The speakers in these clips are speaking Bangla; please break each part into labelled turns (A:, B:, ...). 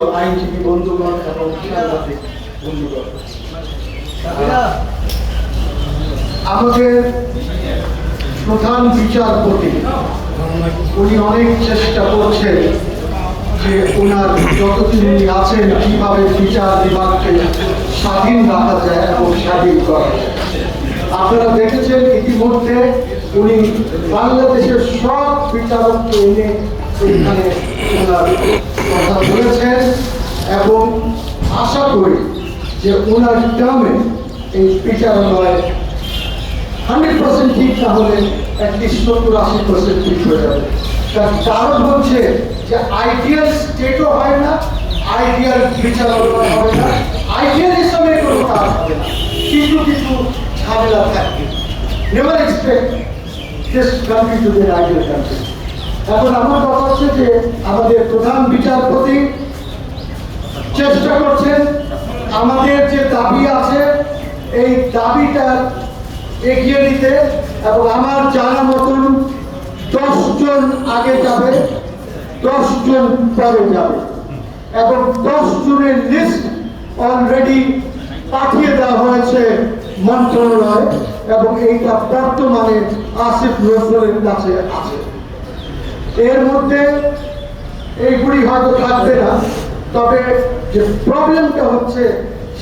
A: আইনজীবী বন্ধুগণ এবং সাংবাদিক বন্ধুগণ। আমাদের প্রধান বিচারপতি উনি অনেক চেষ্টা করছেন যে ওনার যতদিন উনি আছেন কীভাবে বিচার বিভাগকে স্বাধীন রাখা যায় এবং স্বাধীন করা যায়। আপনারা দেখেছেন ইতিমধ্যে উনি বাংলাদেশের সব বিচারককে এনে এখানে ওনার কথা বলেছেন। আশা করি যে ওনার টার্মে এই বিচারালয় হান্ড্রেড পার্সেন্ট ঠিক না হলে সত্তর আশি পার্সেন্ট ঠিক হয়ে যাবে। তার কারণ হচ্ছে যে আইডিয়াল স্টেটও হয় না, আইডিয়াল বিচারালয় হবে না আইডিয়ালিজমে কোনো কাজ হবে না। কিছু কিছু ঝামেলা থাকবে never expect this country to ideal country এখন আমার কথা হচ্ছে যে আমাদের প্রধান বিচারপতি আমাদের যে দাবি আছে, এই দাবিটা এগিয়ে নিতে এবং আমার জানা মতন দশ জন আগে যাবে, দশ জন পরে যাবে। এবং দশ জনের লিস্ট অলরেডি পাঠিয়ে দেওয়া হয়েছে মন্ত্রণালয় এবং এইটা বর্তমানে আসিফ নজরুলের কাছে আছে। এর মধ্যে এইগুলি হয়তো থাকবে না। তবে যে প্রবলেমটা হচ্ছে,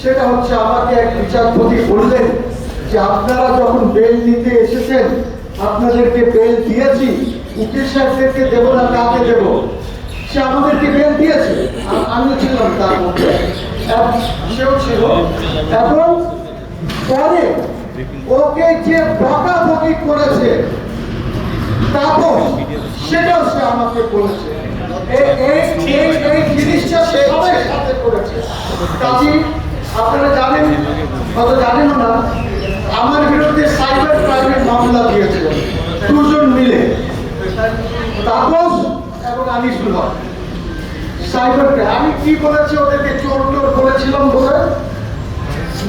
A: সেটা হচ্ছে আমাকে এক বিচারপতি বললেন যে আপনারা যখন বেল দিতে এসেছেন, আপনাদেরকে বেল দিয়েছি, উকিল সাহেবদেরকে দেবো না, কাকে দেবো? সে আমাদেরকে বেল দিয়েছে। আ- আমিও ছিলাম তার মধ্যে। সেও ছিল। এবং পরে ওকে যে বকাবকি করেছে তাপস সেটাও সে আমাকে বলেছে। এই জিনিসটা সে সবাই সাথে করেছে কাজী আপনারা জানেন হয়তো জানেন না আমার বিরুদ্ধে সাইবার ক্রাইমের মামলা দিয়েছে দুজন মিলে তাপস এবং আনিসুল হক সাইবার আমি কি বলেছি ওদেরকে চোর টোর বলেছিলাম বলে?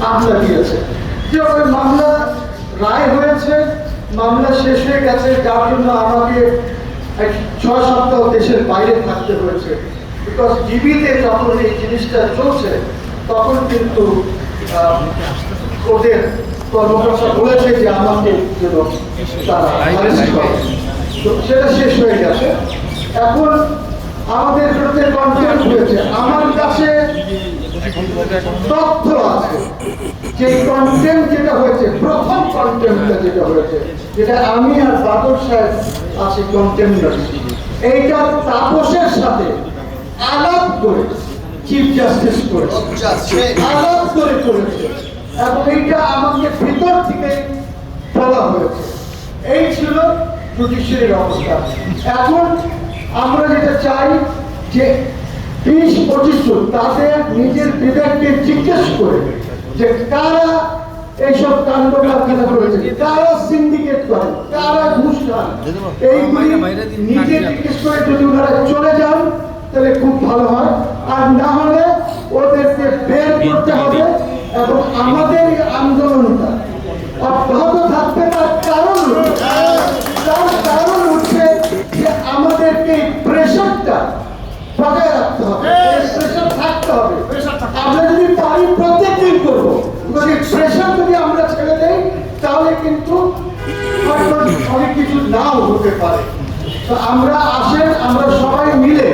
A: মামলা দিয়েছে। যে ওই মামলা রায় হয়েছে মামলা শেষ হয়ে গেছে যার জন্য আমাকে ছয় সপ্তাহ দেশের বাইরে থাকতে হয়েছে। বিকজ ডিবিতে যখন এই জিনিসটা চলছে তখন কিন্তু ওদের কর্মকর্তা বলেছে যে আমাকে সেটা শেষ হয়ে গেছে। এখন আমাদের বিরুদ্ধে কমপ্লেন হয়েছে? আমার কাছে তথ্য আছে। যে কন্টেন্ট যেটা হয়েছে প্রথম কন্টেন্টটা যেটা হয়েছে যেটা আমি আর বাদর সাহেব আছি কন্টেন্টার এইটা তাপসের সাথে আলাপ করে চিফ জাস্টিস করেছে। আলাপ করে করেছে। এবং এইটা আমাকে ভিতর থেকে বলা হয়েছে। এই ছিল জুডিশিয়ারির অবস্থা। এখন আমরা যেটা চাই যে বিশ পঁচিশ জন তাদের নিজের বিবেককে জিজ্ঞেস করে যে কারা এইসব কাণ্ড কারখানা করেছে কারা সিন্ডিকেট করে কারা ঘুষ খান। এইগুলি নিজে জিজ্ঞেস করে যদি ওনারা চলে যান তাহলে খুব ভালো হয় আর না হলে ওদেরকে বের করতে হবে এবং আমাদের এই আন্দোলনটা অব্যাহত থাকবে তার কারণ হচ্ছে- তার কারণ হচ্ছে যে আমাদেরকে এই প্রেশারটা বজায় রাখতে হবে প্রেশার থাকতে হবে আমরা যদি পারি প্রত্যেক দিন করব প্রেশার যদি আমরা ছেড়ে দেই তাহলে কিন্তু হয়তো অনেক কিছু নাও হতে পারে। তো আমরা আসেন আমরা সবাই মিলে।